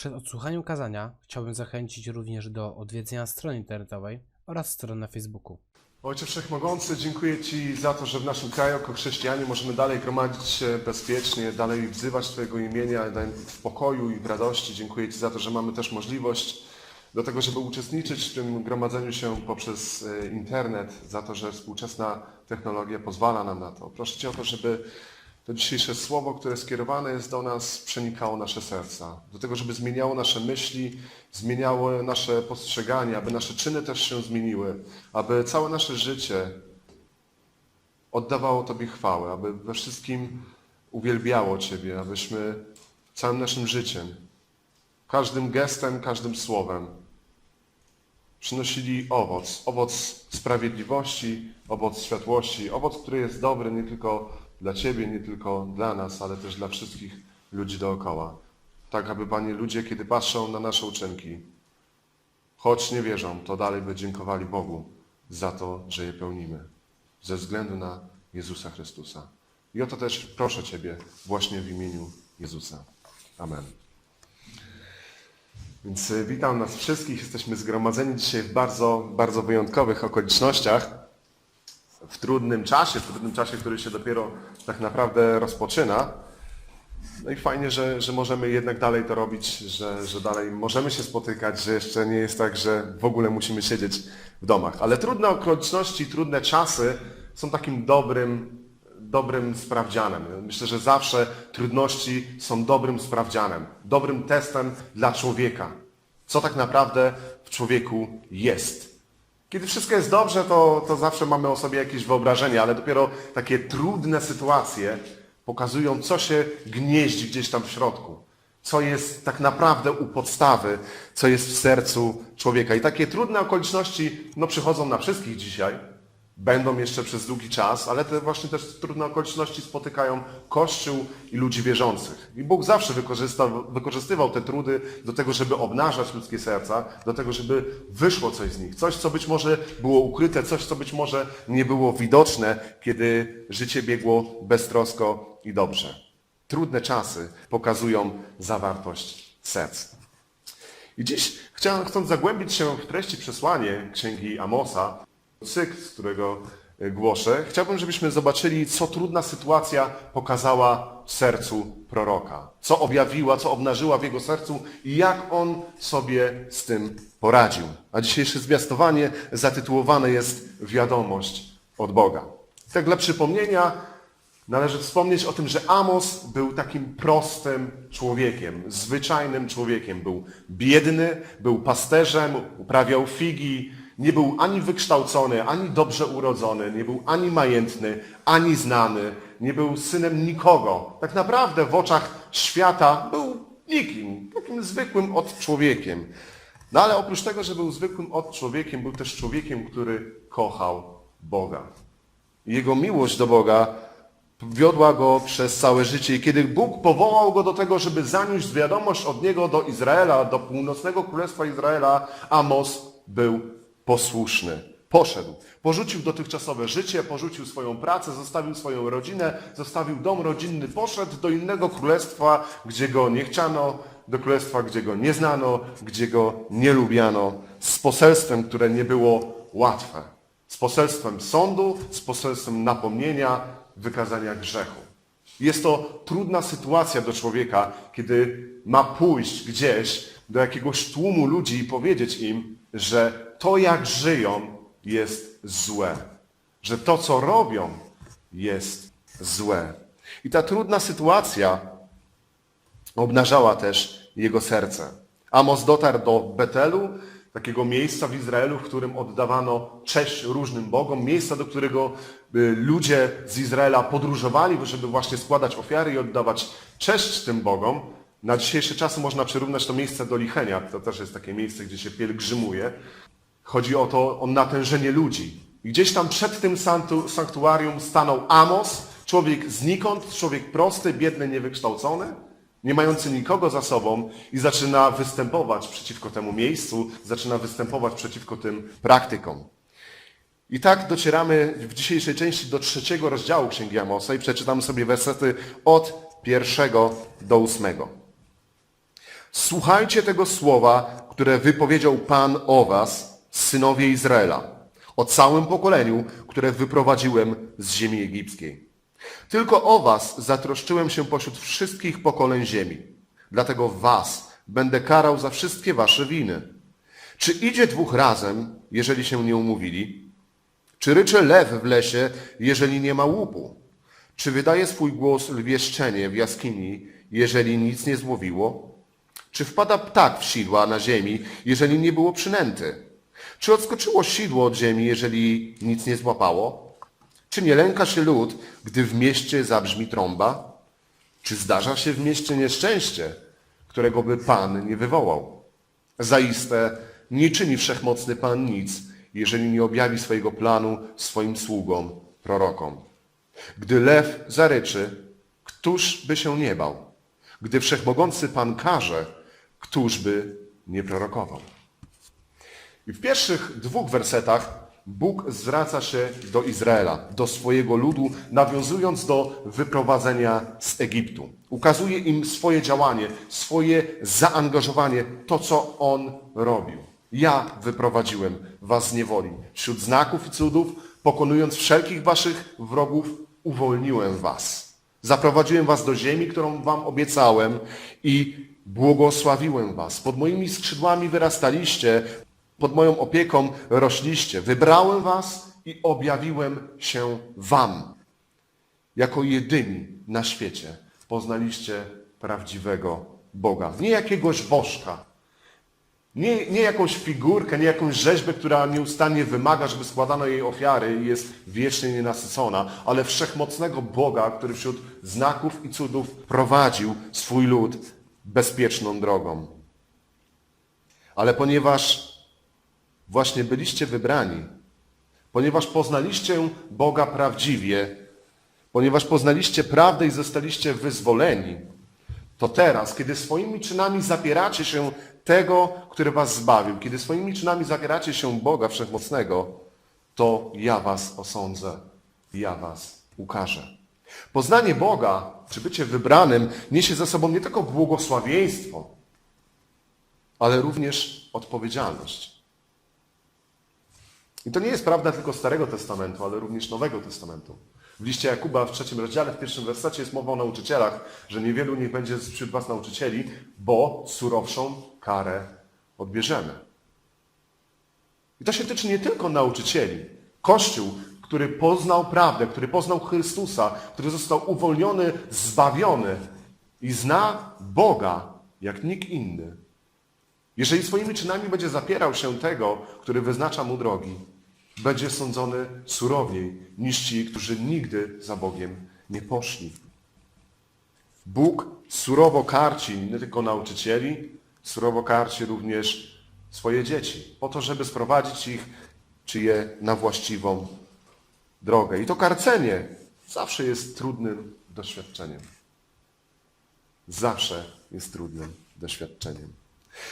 Przed odsłuchaniem kazania chciałbym zachęcić również do odwiedzenia strony internetowej oraz strony na Facebooku. Ojcze Wszechmogący, dziękuję Ci za to, że w naszym kraju jako chrześcijanie możemy dalej gromadzić się bezpiecznie, dalej wzywać Twojego imienia w pokoju i w radości. Dziękuję Ci za to, że mamy też możliwość do tego, żeby uczestniczyć w tym gromadzeniu się poprzez e, internet, za to, że współczesna technologia pozwala nam na to. Proszę Cię o to, żeby to dzisiejsze słowo, które skierowane jest do nas, przenikało nasze serca. Do tego, żeby zmieniało nasze myśli, zmieniało nasze postrzeganie, aby nasze czyny też się zmieniły, aby całe nasze życie oddawało Tobie chwałę, aby we wszystkim uwielbiało Ciebie, abyśmy całym naszym życiem, każdym gestem, każdym słowem przynosili owoc, owoc sprawiedliwości, owoc światłości, owoc, który jest dobry nie tylko dla Ciebie, nie tylko dla nas, ale też dla wszystkich ludzi dookoła. Tak, aby Panie, ludzie, kiedy patrzą na nasze uczynki, choć nie wierzą, to dalej by dziękowali Bogu za to, że je pełnimy, ze względu na Jezusa Chrystusa. I o to też proszę Ciebie właśnie w imieniu Jezusa. Amen. Więc y, witam nas wszystkich. Jesteśmy zgromadzeni dzisiaj w bardzo, bardzo wyjątkowych okolicznościach. W trudnym czasie, w trudnym czasie, który się dopiero tak naprawdę rozpoczyna. No i fajnie, że, że możemy jednak dalej to robić, że, że dalej możemy się spotykać, że jeszcze nie jest tak, że w ogóle musimy siedzieć w domach. Ale trudne okoliczności, trudne czasy są takim dobrym, dobrym sprawdzianem. Myślę, że zawsze trudności są dobrym sprawdzianem, dobrym testem dla człowieka. Co tak naprawdę w człowieku jest. Kiedy wszystko jest dobrze, to, to zawsze mamy o sobie jakieś wyobrażenie, ale dopiero takie trudne sytuacje pokazują, co się gnieździ gdzieś tam w środku. Co jest tak naprawdę u podstawy, co jest w sercu człowieka. I takie trudne okoliczności no, przychodzą na wszystkich dzisiaj. Będą jeszcze przez długi czas, ale te właśnie też trudne okoliczności spotykają Kościół i ludzi wierzących. I Bóg zawsze wykorzystywał te trudy do tego, żeby obnażać ludzkie serca, do tego, żeby wyszło coś z nich. Coś, co być może było ukryte, coś, co być może nie było widoczne, kiedy życie biegło beztrosko i dobrze. Trudne czasy pokazują zawartość serc. I dziś chcąc zagłębić się w treści przesłanie Księgi Amosa, cykl, z którego e, głoszę, chciałbym, żebyśmy zobaczyli, co trudna sytuacja pokazała w sercu proroka. Co objawiła, co obnażyła w jego sercu i jak on sobie z tym poradził. A dzisiejsze zwiastowanie zatytułowane jest Wiadomość od Boga. Tak dla przypomnienia należy wspomnieć o tym, że Amos był takim prostym człowiekiem, zwyczajnym człowiekiem. Był biedny, był pasterzem, uprawiał figi, nie był ani wykształcony, ani dobrze urodzony, nie był ani majętny, ani znany, nie był synem nikogo. Tak naprawdę w oczach świata był nikim, takim zwykłym od człowiekiem. No ale oprócz tego, że był zwykłym od człowiekiem, był też człowiekiem, który kochał Boga. Jego miłość do Boga wiodła go przez całe życie. I kiedy Bóg powołał go do tego, żeby zaniósł wiadomość od niego do Izraela, do północnego królestwa Izraela, Amos był posłuszny. Poszedł. Porzucił dotychczasowe życie, porzucił swoją pracę, zostawił swoją rodzinę, zostawił dom rodzinny, poszedł do innego królestwa, gdzie go nie chciano, do królestwa, gdzie go nie znano, gdzie go nie lubiano, z poselstwem, które nie było łatwe. Z poselstwem sądu, z poselstwem napomnienia, wykazania grzechu. Jest to trudna sytuacja do człowieka, kiedy ma pójść gdzieś do jakiegoś tłumu ludzi i powiedzieć im, że to jak żyją jest złe. Że to co robią jest złe. I ta trudna sytuacja obnażała też jego serce. Amos dotarł do Betelu, takiego miejsca w Izraelu, w którym oddawano cześć różnym bogom, miejsca, do którego y, ludzie z Izraela podróżowali, żeby właśnie składać ofiary i oddawać cześć tym bogom. Na dzisiejsze czasy można przyrównać to miejsce do Lichenia. To też jest takie miejsce, gdzie się pielgrzymuje. Chodzi o to, o natężenie ludzi. I gdzieś tam przed tym sanktu- sanktuarium stanął Amos, człowiek znikąd, człowiek prosty, biedny, niewykształcony, nie mający nikogo za sobą i zaczyna występować przeciwko temu miejscu, zaczyna występować przeciwko tym praktykom. I tak docieramy w dzisiejszej części do trzeciego rozdziału Księgi Amosa i przeczytamy sobie wersety od pierwszego do ósmego. Słuchajcie tego słowa, które wypowiedział Pan o was, synowie Izraela, o całym pokoleniu, które wyprowadziłem z ziemi egipskiej. Tylko o was zatroszczyłem się pośród wszystkich pokoleń ziemi. Dlatego was będę karał za wszystkie wasze winy. Czy idzie dwóch razem, jeżeli się nie umówili? Czy rycze lew w lesie, jeżeli nie ma łupu? Czy wydaje swój głos lwie szczenie w jaskini, jeżeli nic nie złowiło? Czy wpada ptak w sidła na ziemi, jeżeli nie było przynęty? Czy odskoczyło sidło od ziemi, jeżeli nic nie złapało? Czy nie lęka się lud, gdy w mieście zabrzmi trąba? Czy zdarza się w mieście nieszczęście, którego by Pan nie wywołał? Zaiste nie czyni wszechmocny Pan nic, jeżeli nie objawi swojego planu swoim sługom, prorokom. Gdy lew zaryczy, któż by się nie bał? Gdy wszechmogący Pan każe, któż by nie prorokował? I w pierwszych dwóch wersetach Bóg zwraca się do Izraela, do swojego ludu, nawiązując do wyprowadzenia z Egiptu. Ukazuje im swoje działanie, swoje zaangażowanie, to co On robił. Ja wyprowadziłem was z niewoli. Wśród znaków i cudów, pokonując wszelkich waszych wrogów, uwolniłem was. Zaprowadziłem was do ziemi, którą wam obiecałem i błogosławiłem was. Pod moimi skrzydłami wyrastaliście, pod moją opieką rośliście. Wybrałem was i objawiłem się wam. Jako jedyni na świecie poznaliście prawdziwego Boga. Nie jakiegoś bożka, nie, nie jakąś figurkę, nie jakąś rzeźbę, która nieustannie wymaga, żeby składano jej ofiary i jest wiecznie nienasycona, ale wszechmocnego Boga, który wśród znaków i cudów prowadził swój lud bezpieczną drogą. Ale ponieważ właśnie byliście wybrani, ponieważ poznaliście Boga prawdziwie, ponieważ poznaliście prawdę i zostaliście wyzwoleni, to teraz, kiedy swoimi czynami zapieracie się tego, który was zbawił, kiedy swoimi czynami zapieracie się Boga Wszechmocnego, to ja was osądzę, ja was ukażę. Poznanie Boga, czy bycie wybranym, niesie za sobą nie tylko błogosławieństwo, ale również odpowiedzialność. I to nie jest prawda tylko Starego Testamentu, ale również Nowego Testamentu. W liście Jakuba w trzecim rozdziale, w pierwszym wersecie jest mowa o nauczycielach, że niewielu niech będzie wśród was nauczycieli, bo surowszą karę odbierzemy. I to się tyczy nie tylko nauczycieli. Kościół, który poznał prawdę, który poznał Chrystusa, który został uwolniony, zbawiony i zna Boga jak nikt inny. Jeżeli swoimi czynami będzie zapierał się tego, który wyznacza mu drogi, będzie sądzony surowniej niż ci, którzy nigdy za Bogiem nie poszli. Bóg surowo karci nie tylko nauczycieli, surowo karci również swoje dzieci, po to, żeby sprowadzić ich czy je na właściwą drogę. I to karcenie zawsze jest trudnym doświadczeniem. Zawsze jest trudnym doświadczeniem.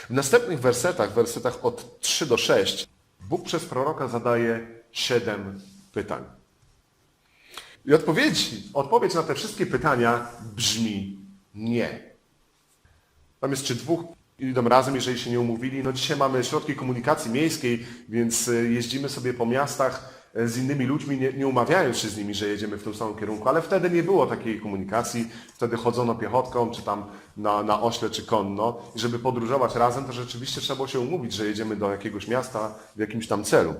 W następnych wersetach, wersetach od 3 do 6, Bóg przez proroka zadaje siedem pytań. I odpowiedź, odpowiedź na te wszystkie pytania brzmi nie. Tam jest czy dwóch idą razem, jeżeli się nie umówili. No dzisiaj mamy środki komunikacji miejskiej, więc y, jeździmy sobie po miastach z innymi ludźmi, nie, nie umawiając się z nimi, że jedziemy w tym samym kierunku, ale wtedy nie było takiej komunikacji. Wtedy chodzono piechotką, czy tam na, na ośle, czy konno. I żeby podróżować razem, to rzeczywiście trzeba było się umówić, że jedziemy do jakiegoś miasta w jakimś tam celu.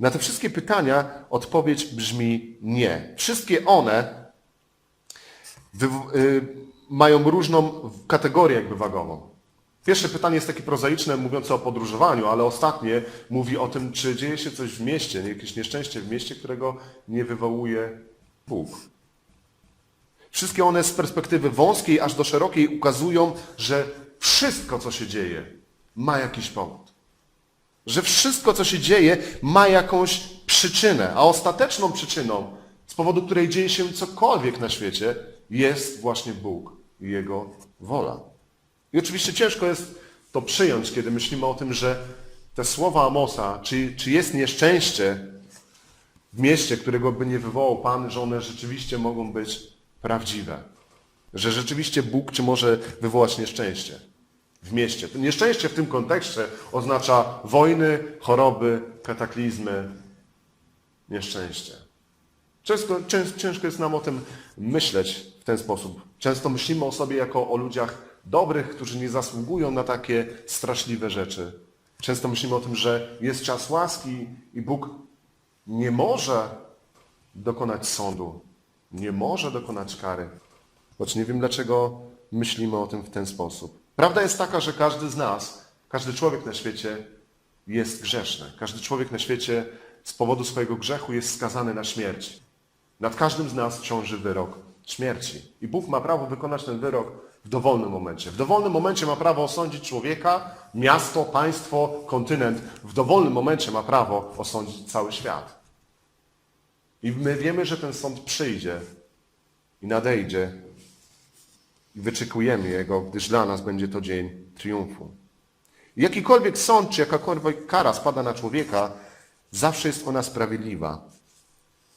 Na te wszystkie pytania odpowiedź brzmi nie. Wszystkie one y, mają różną kategorię jakby wagową. Pierwsze pytanie jest takie prozaiczne, mówiące o podróżowaniu, ale ostatnie mówi o tym, czy dzieje się coś w mieście, jakieś nieszczęście w mieście, którego nie wywołuje Bóg. Wszystkie one z perspektywy wąskiej aż do szerokiej ukazują, że wszystko, co się dzieje, ma jakiś powód. Że wszystko, co się dzieje, ma jakąś przyczynę, a ostateczną przyczyną, z powodu której dzieje się cokolwiek na świecie, jest właśnie Bóg i Jego wola. I oczywiście ciężko jest to przyjąć, kiedy myślimy o tym, że te słowa Amosa, czy, czy jest nieszczęście w mieście, którego by nie wywołał Pan, że one rzeczywiście mogą być prawdziwe. Że rzeczywiście Bóg czy może wywołać nieszczęście. w mieście. Nieszczęście w tym kontekście oznacza wojny, choroby, kataklizmy, nieszczęście. Często, cięż, ciężko jest nam o tym myśleć w ten sposób. Często myślimy o sobie jako o ludziach dobrych, którzy nie zasługują na takie straszliwe rzeczy. Często myślimy o tym, że jest czas łaski i Bóg nie może dokonać sądu, nie może dokonać kary. Choć nie wiem, dlaczego myślimy o tym w ten sposób. Prawda jest taka, że każdy z nas, każdy człowiek na świecie jest grzeszny. Każdy człowiek na świecie z powodu swojego grzechu jest skazany na śmierć. Nad każdym z nas ciąży wyrok śmierci. I Bóg ma prawo wykonać ten wyrok w dowolnym momencie. W dowolnym momencie ma prawo osądzić człowieka, miasto, państwo, kontynent. W dowolnym momencie ma prawo osądzić cały świat. I my wiemy, że ten sąd przyjdzie i nadejdzie i wyczekujemy Jego, gdyż dla nas będzie to dzień triumfu. I jakikolwiek sąd, czy jakakolwiek kara spada na człowieka, zawsze jest ona sprawiedliwa,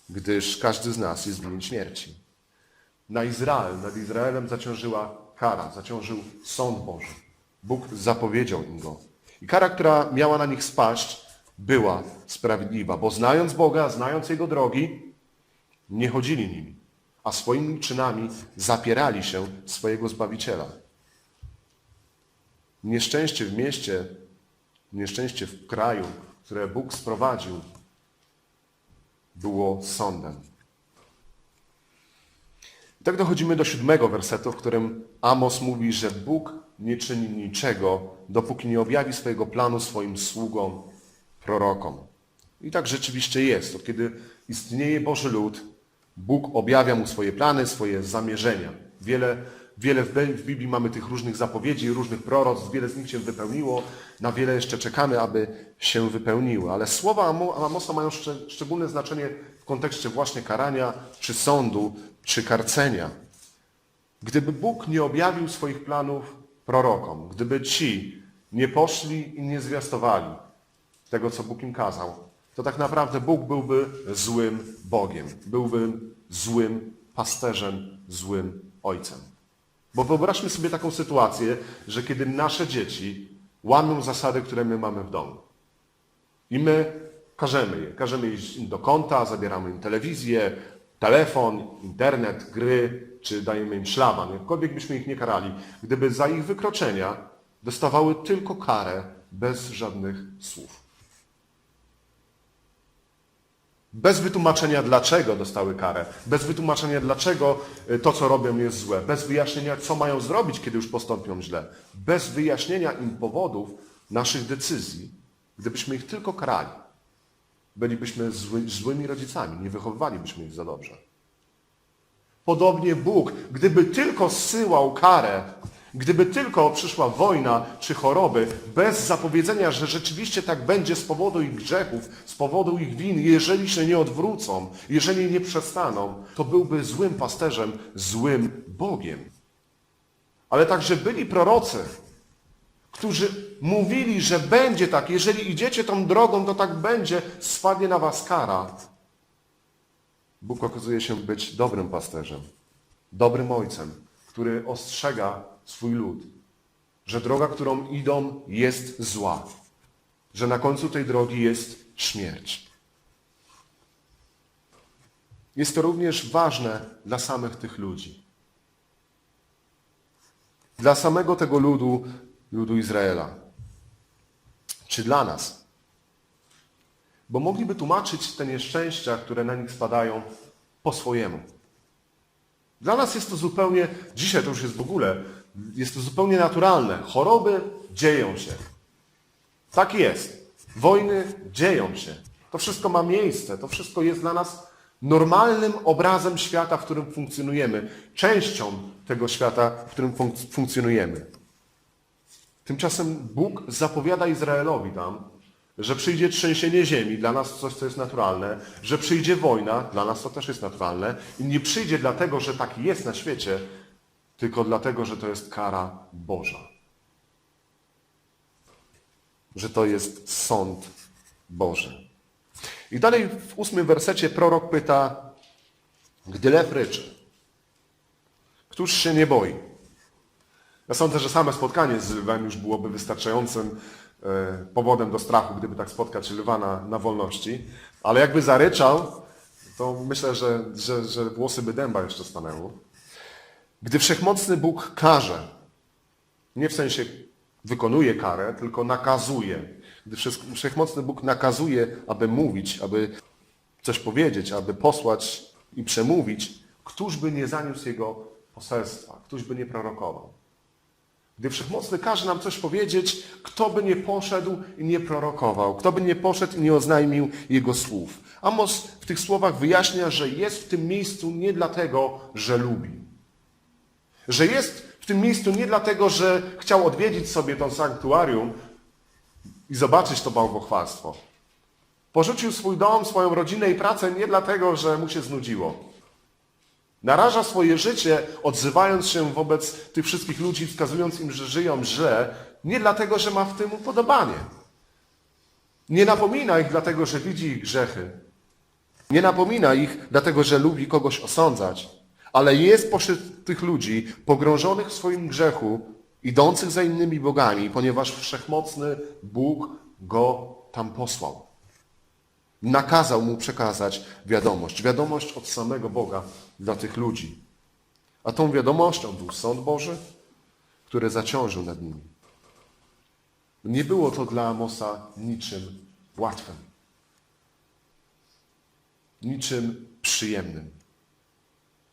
gdyż każdy z nas jest winien śmierci. Na Izrael, nad Izraelem zaciążyła kara, zaciążył sąd Boży. Bóg zapowiedział im go. I kara, która miała na nich spaść, była sprawiedliwa, bo znając Boga, znając Jego drogi, nie chodzili nimi, a swoimi czynami zapierali się swojego Zbawiciela. Nieszczęście w mieście, nieszczęście w kraju, które Bóg sprowadził, było sądem. Tak dochodzimy do siódmego wersetu, w którym Amos mówi, że Bóg nie czyni niczego, dopóki nie objawi swojego planu swoim sługom, prorokom. I tak rzeczywiście jest. Kiedy istnieje Boży lud, Bóg objawia mu swoje plany, swoje zamierzenia. Wiele, wiele w Bi- w Biblii mamy tych różnych zapowiedzi, różnych proroctw, wiele z nich się wypełniło, na wiele jeszcze czekamy, aby się wypełniły. Ale słowa Amo- Amosa mają szcz- szczególne znaczenie w kontekście właśnie karania, czy sądu, czy karcenia. Gdyby Bóg nie objawił swoich planów prorokom, gdyby ci nie poszli i nie zwiastowali tego, co Bóg im kazał, to tak naprawdę Bóg byłby złym Bogiem, byłby złym pasterzem, złym ojcem. Bo wyobraźmy sobie taką sytuację, że kiedy nasze dzieci łamią zasady, które my mamy w domu. I my każemy je. Każemy iść do konta, zabieramy im telewizję, telefon, internet, gry, czy dajemy im szlaban. Jakkolwiek byśmy ich nie karali, gdyby za ich wykroczenia dostawały tylko karę bez żadnych słów. Bez wytłumaczenia, dlaczego dostały karę, bez wytłumaczenia, dlaczego y, to, co robią, jest złe, bez wyjaśnienia, co mają zrobić, kiedy już postąpią źle, bez wyjaśnienia im powodów naszych decyzji, gdybyśmy ich tylko karali, bylibyśmy zły, złymi rodzicami, nie wychowywalibyśmy ich za dobrze. Podobnie Bóg, gdyby tylko zsyłał karę, gdyby tylko przyszła wojna czy choroby, bez zapowiedzenia, że rzeczywiście tak będzie z powodu ich grzechów, z powodu ich win, jeżeli się nie odwrócą, jeżeli nie przestaną, to byłby złym pasterzem, złym Bogiem. Ale także byli prorocy, którzy mówili, że będzie tak, jeżeli idziecie tą drogą, to tak będzie, spadnie na was kara. Bóg okazuje się być dobrym pasterzem, dobrym ojcem, który ostrzega swój lud, że droga, którą idą, jest zła, że na końcu tej drogi jest śmierć. Jest to również ważne dla samych tych ludzi. Dla samego tego ludu, ludu Izraela. Czy dla nas? Bo mogliby tłumaczyć te nieszczęścia, które na nich spadają, po swojemu. Dla nas jest to zupełnie, dzisiaj to już jest w ogóle, jest to zupełnie naturalne. Choroby dzieją się. Tak jest. Wojny dzieją się. To wszystko ma miejsce. To wszystko jest dla nas normalnym obrazem świata, w którym funkcjonujemy. Częścią tego świata, w którym funk- funkcjonujemy. Tymczasem Bóg zapowiada Izraelowi tam, że przyjdzie trzęsienie ziemi, dla nas coś, co jest naturalne, że przyjdzie wojna, dla nas to też jest naturalne i nie przyjdzie dlatego, że tak jest na świecie, tylko dlatego, że to jest kara Boża. Że to jest sąd Boży. I dalej w ósmym wersecie prorok pyta, gdy lew ryczy, któż się nie boi? Ja sądzę, że same spotkanie z lwem już byłoby wystarczającym e, powodem do strachu, gdyby tak spotkać lwa na, na wolności. Ale jakby zaryczał, to myślę, że, że, że włosy by dęba jeszcze stanęły. Gdy wszechmocny Bóg każe, nie w sensie wykonuje karę, tylko nakazuje. Gdy wszech- wszechmocny Bóg nakazuje, aby mówić, aby coś powiedzieć, aby posłać i przemówić, któż by nie zaniósł Jego poselstwa, któż by nie prorokował. Gdy Wszechmocny każe nam coś powiedzieć, kto by nie poszedł i nie prorokował, kto by nie poszedł i nie oznajmił Jego słów. Amos w tych słowach wyjaśnia, że jest w tym miejscu nie dlatego, że lubi. Że jest w tym miejscu nie dlatego, że chciał odwiedzić sobie to sanktuarium i zobaczyć to bałwochwalstwo. Porzucił swój dom, swoją rodzinę i pracę nie dlatego, że mu się znudziło. Naraża swoje życie, odzywając się wobec tych wszystkich ludzi, wskazując im, że żyją źle, nie dlatego, że ma w tym upodobanie. Nie napomina ich dlatego, że widzi ich grzechy. Nie napomina ich dlatego, że lubi kogoś osądzać, ale jest pośród tych ludzi pogrążonych w swoim grzechu, idących za innymi bogami, ponieważ wszechmocny Bóg go tam posłał. Nakazał mu przekazać wiadomość. Wiadomość od samego Boga dla tych ludzi. A tą wiadomością był sąd Boży, który zaciążył nad nimi. Nie było to dla Amosa niczym łatwym. Niczym przyjemnym.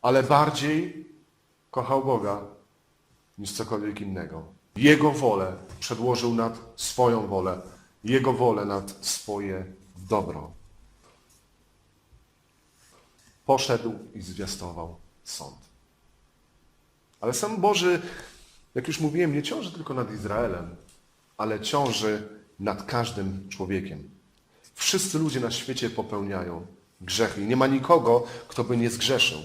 Ale bardziej kochał Boga niż cokolwiek innego. Jego wolę przedłożył nad swoją wolę. Jego wolę nad swoje dobro. Poszedł i zwiastował sąd. Ale sam Boży, jak już mówiłem, nie ciąży tylko nad Izraelem, ale ciąży nad każdym człowiekiem. Wszyscy ludzie na świecie popełniają grzechy i nie ma nikogo, kto by nie zgrzeszył.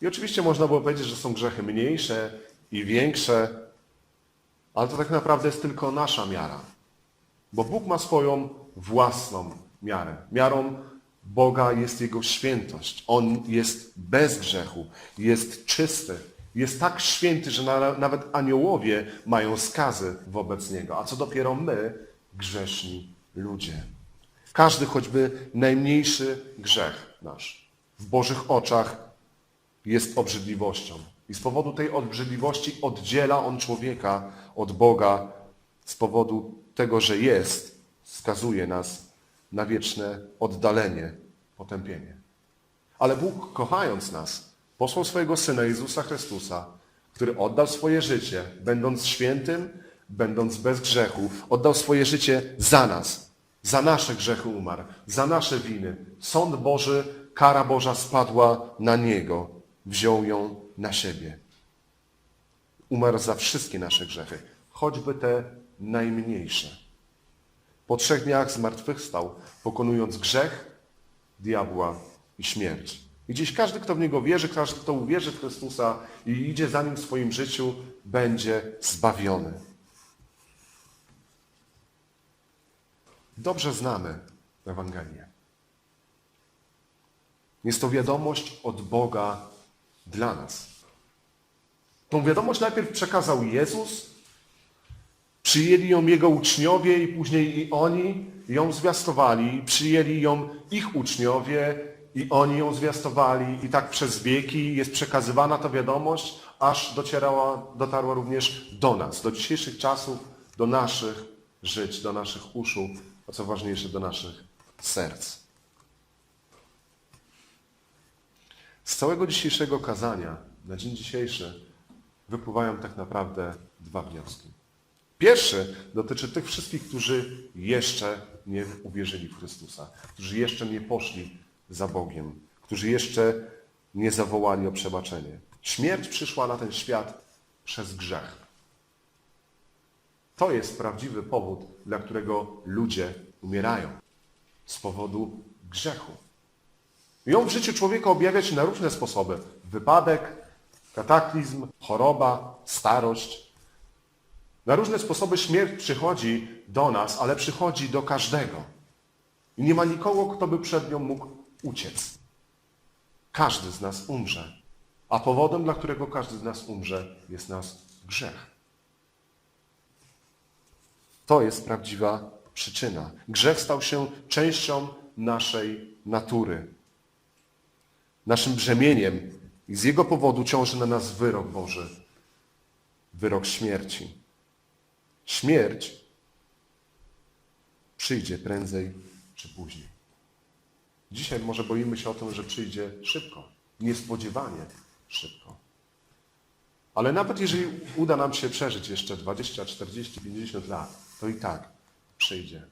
I oczywiście można było powiedzieć, że są grzechy mniejsze i większe, ale to tak naprawdę jest tylko nasza miara. Bo Bóg ma swoją własną miarę. Miarą Boga jest Jego świętość. On jest bez grzechu, jest czysty, jest tak święty, że na, nawet aniołowie mają skazy wobec Niego. A co dopiero my, grzeszni ludzie. Każdy choćby najmniejszy grzech nasz w Bożych oczach jest obrzydliwością. I z powodu tej obrzydliwości oddziela on człowieka od Boga. Z powodu tego, że jest, skazuje nas na wieczne oddalenie, potępienie. Ale Bóg, kochając nas, posłał swojego Syna Jezusa Chrystusa, który oddał swoje życie, będąc świętym, będąc bez grzechu, oddał swoje życie za nas. Za nasze grzechy umarł, za nasze winy. Sąd Boży, kara Boża spadła na Niego. Wziął ją na siebie. Umarł za wszystkie nasze grzechy, choćby te najmniejsze. Po trzech dniach zmartwychwstał, pokonując grzech, diabła i śmierć. I dziś każdy, kto w Niego wierzy, każdy, kto uwierzy w Chrystusa i idzie za Nim w swoim życiu, będzie zbawiony. Dobrze znamy Ewangelię. Jest to wiadomość od Boga dla nas. Tą wiadomość najpierw przekazał Jezus, przyjęli ją Jego uczniowie i później i oni ją zwiastowali, przyjęli ją ich uczniowie i oni ją zwiastowali i tak przez wieki jest przekazywana ta wiadomość, aż docierała, dotarła również do nas, do dzisiejszych czasów, do naszych żyć, do naszych uszu, a co ważniejsze, do naszych serc. Z całego dzisiejszego kazania na dzień dzisiejszy wypływają tak naprawdę dwa wnioski. Pierwszy dotyczy tych wszystkich, którzy jeszcze nie uwierzyli w Chrystusa, którzy jeszcze nie poszli za Bogiem, którzy jeszcze nie zawołali o przebaczenie. Śmierć przyszła na ten świat przez grzech. To jest prawdziwy powód, dla którego ludzie umierają. Z powodu grzechu. On w życiu człowieka objawia się na różne sposoby. Wypadek, kataklizm, choroba, starość. Na różne sposoby śmierć przychodzi do nas, ale przychodzi do każdego. I nie ma nikogo, kto by przed nią mógł uciec. Każdy z nas umrze. A powodem, dla którego każdy z nas umrze, jest nas grzech. To jest prawdziwa przyczyna. Grzech stał się częścią naszej natury, naszym brzemieniem i z jego powodu ciąży na nas wyrok Boży, wyrok śmierci. Śmierć przyjdzie prędzej czy później. Dzisiaj może boimy się o tym, że przyjdzie szybko, niespodziewanie szybko. Ale nawet jeżeli uda nam się przeżyć jeszcze 20, 40, 50 lat, to i tak przyjdzie.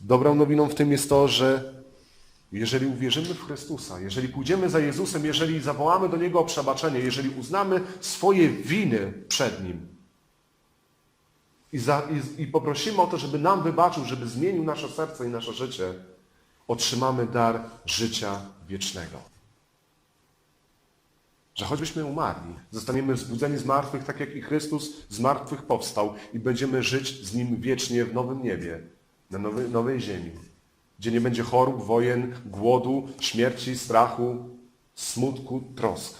Dobrą nowiną w tym jest to, że jeżeli uwierzymy w Chrystusa, jeżeli pójdziemy za Jezusem, jeżeli zawołamy do Niego o przebaczenie, jeżeli uznamy swoje winy przed Nim i, za, i, i poprosimy o to, żeby nam wybaczył, żeby zmienił nasze serce i nasze życie, otrzymamy dar życia wiecznego. Że choćbyśmy umarli, zostaniemy wzbudzeni z martwych, tak jak i Chrystus z martwych powstał i będziemy żyć z Nim wiecznie w nowym niebie, na nowej, nowej ziemi, gdzie nie będzie chorób, wojen, głodu, śmierci, strachu, smutku, trosk.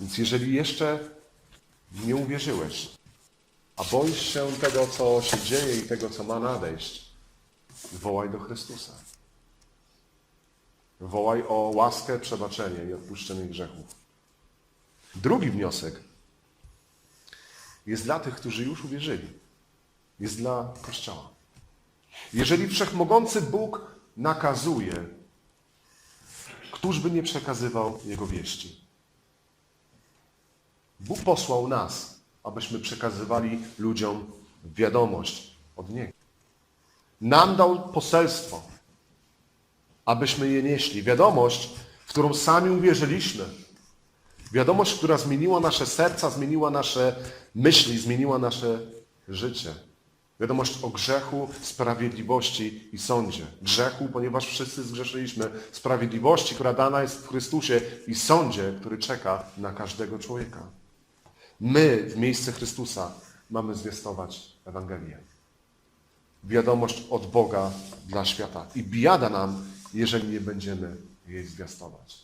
Więc jeżeli jeszcze nie uwierzyłeś, a boisz się tego, co się dzieje i tego, co ma nadejść, wołaj do Chrystusa. Wołaj o łaskę, przebaczenie i odpuszczenie grzechów. Drugi wniosek jest dla tych, którzy już uwierzyli. Jest dla Kościoła. Jeżeli Wszechmogący Bóg nakazuje, któż by nie przekazywał Jego wieści? Bóg posłał nas, abyśmy przekazywali ludziom wiadomość od Niego. Nam dał poselstwo, abyśmy je nieśli. Wiadomość, w którą sami uwierzyliśmy. Wiadomość, która zmieniła nasze serca, zmieniła nasze myśli, zmieniła nasze życie. Wiadomość o grzechu, sprawiedliwości i sądzie. Grzechu, ponieważ wszyscy zgrzeszyliśmy. Sprawiedliwości, która dana jest w Chrystusie i sądzie, który czeka na każdego człowieka. My w miejsce Chrystusa mamy zwiastować Ewangelię. Wiadomość od Boga dla świata. I biada nam, jeżeli nie będziemy jej zwiastować.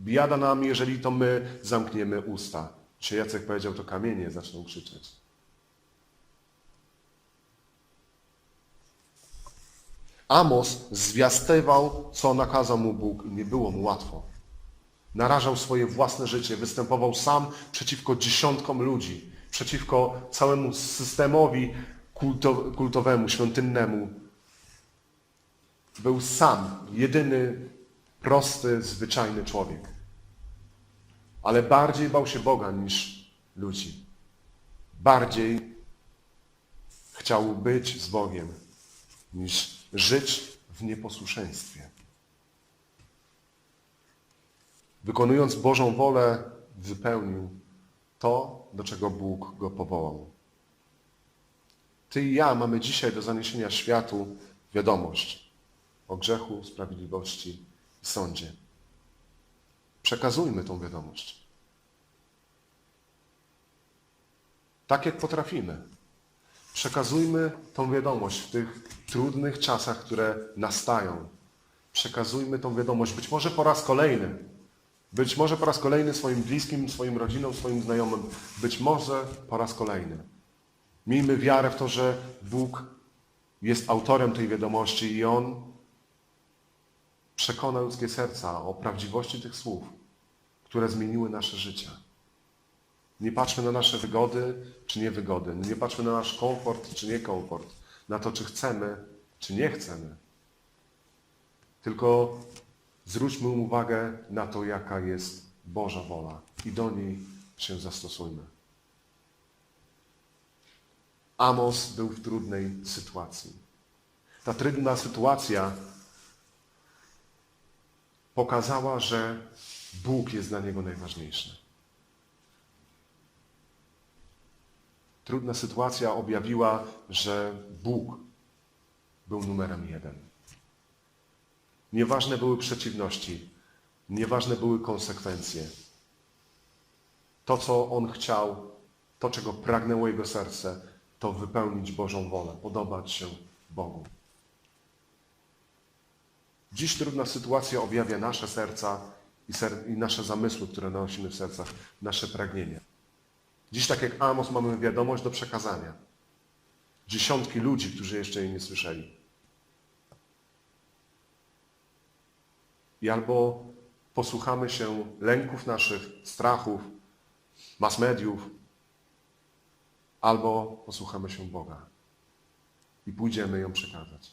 Biada nam, jeżeli to my zamkniemy usta. Czy Jacek powiedział, to kamienie zaczną krzyczeć. Amos zwiastywał, co nakazał mu Bóg i nie było mu łatwo. Narażał swoje własne życie, występował sam przeciwko dziesiątkom ludzi, przeciwko całemu systemowi kulto, kultowemu, świątynnemu. Był sam, jedyny, prosty, zwyczajny człowiek. Ale bardziej bał się Boga niż ludzi. Bardziej chciał być z Bogiem niż żyć w nieposłuszeństwie. Wykonując Bożą wolę, wypełnił to, do czego Bóg go powołał. Ty i ja mamy dzisiaj do zaniesienia światu wiadomość o grzechu, sprawiedliwości i sądzie. Przekazujmy tą wiadomość. Tak jak potrafimy. Przekazujmy tą wiadomość w tych trudnych czasach, które nastają. Przekazujmy tą wiadomość, być może po raz kolejny. Być może po raz kolejny swoim bliskim, swoim rodzinom, swoim znajomym. Być może po raz kolejny. Miejmy wiarę w to, że Bóg jest autorem tej wiadomości i On przekona ludzkie serca o prawdziwości tych słów, które zmieniły nasze życie. Nie patrzmy na nasze wygody czy niewygody. Nie patrzmy na nasz komfort czy nie komfort. Na to, czy chcemy, czy nie chcemy. Tylko zwróćmy uwagę na to, jaka jest Boża wola i do niej się zastosujmy. Amos był w trudnej sytuacji. Ta trudna sytuacja pokazała, że Bóg jest dla niego najważniejszy. Trudna sytuacja objawiła, że Bóg był numerem jeden. Nieważne były przeciwności, nieważne były konsekwencje. To, co On chciał, to, czego pragnęło Jego serce, to wypełnić Bożą wolę, podobać się Bogu. Dziś trudna sytuacja objawia nasze serca i, ser i nasze zamysły, które nosimy w sercach, nasze pragnienia. Dziś, tak jak Amos, mamy wiadomość do przekazania. Dziesiątki ludzi, którzy jeszcze jej nie słyszeli. I albo posłuchamy się lęków naszych, strachów, mass mediów, albo posłuchamy się Boga i pójdziemy ją przekazać.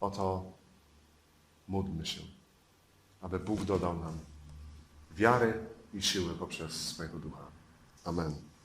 Oto módlmy się, aby Bóg dodał nam wiary i siły poprzez swojego ducha. Amen.